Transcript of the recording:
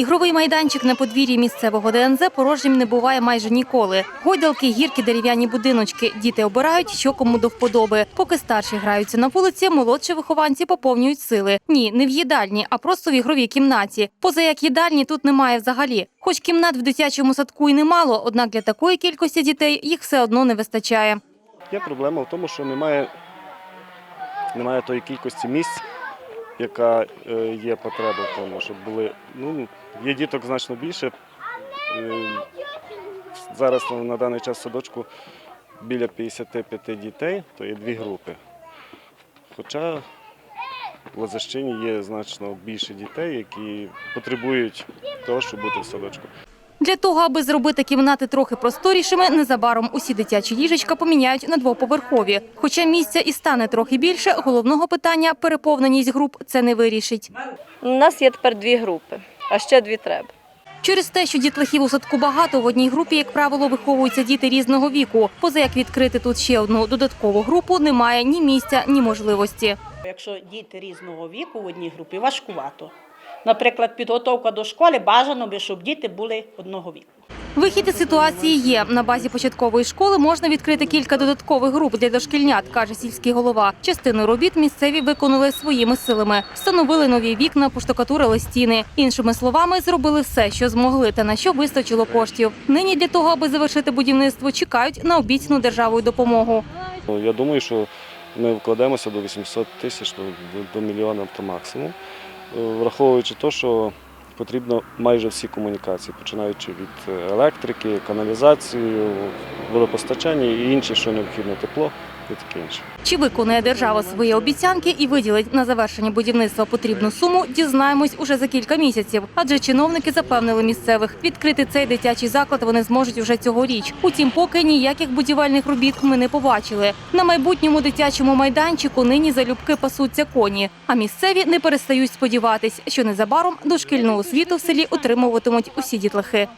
Ігровий майданчик на подвір'ї місцевого ДНЗ порожнім не буває майже ніколи. Гойдалки, гірки, дерев'яні будиночки. Діти обирають, що кому до вподоби. Поки старші граються на вулиці, молодші вихованці поповнюють сили. Ні, не в їдальні, а просто в ігровій кімнаті. Поза як їдальні тут немає взагалі. Хоч кімнат в дитячому садку і немало, однак для такої кількості дітей їх все одно не вистачає. Є проблема в тому, що немає, немає тої кількості місць, яка е, є потреба в тому, щоб були. Ну, є діток значно більше. Е, Зараз на- даний час садочку біля 55 дітей, то є дві групи. Хоча в Лозащині є значно більше дітей, які потребують того, щоб бути в садочку. Для того, аби зробити кімнати трохи просторішими, незабаром усі дитячі ліжечка поміняють на двоповерхові. Хоча місця і стане трохи більше, головного питання переповненість груп це не вирішить. У нас є тепер дві групи, а ще дві треба. Через те, що дітлахів у садку багато, в одній групі, як правило, виховуються діти різного віку. Поза як відкрити тут ще одну додаткову групу, немає ні місця, ні можливості. Якщо діти різного віку в одній групі, важкувато. Наприклад, підготовка до школи бажано би, щоб діти були одного віку. Вихід із ситуації є. На базі початкової школи можна відкрити кілька додаткових груп для дошкільнят, каже сільський голова. Частину робіт місцеві виконали своїми силами. Встановили нові вікна, поштукатурили стіни. Іншими словами, зробили все, що змогли, та на що вистачило коштів. Нині для того, аби завершити будівництво, чекають на обіцяну державою допомогу. Ну, Я думаю, що ми вкладемося до 800 тисяч до, мільйона то максимум, враховуючи те, що потрібно майже всі комунікації, починаючи від е, електрики, каналізації, водопостачання і інше, що необхідно, тепло і таке інше. Чи виконує держава свої обіцянки і виділить на завершення будівництва потрібну суму, дізнаємось уже за кілька місяців. Адже чиновники запевнили місцевих, відкрити цей дитячий заклад вони зможуть уже цьогоріч. Утім, поки ніяких будівельних робіт ми не побачили. На майбутньому дитячому майданчику нині залюбки пасуться коні. А місцеві не перестають сподіватись, що незабаром дошкільну освіту в селі отримуватимуть усі дітлахи.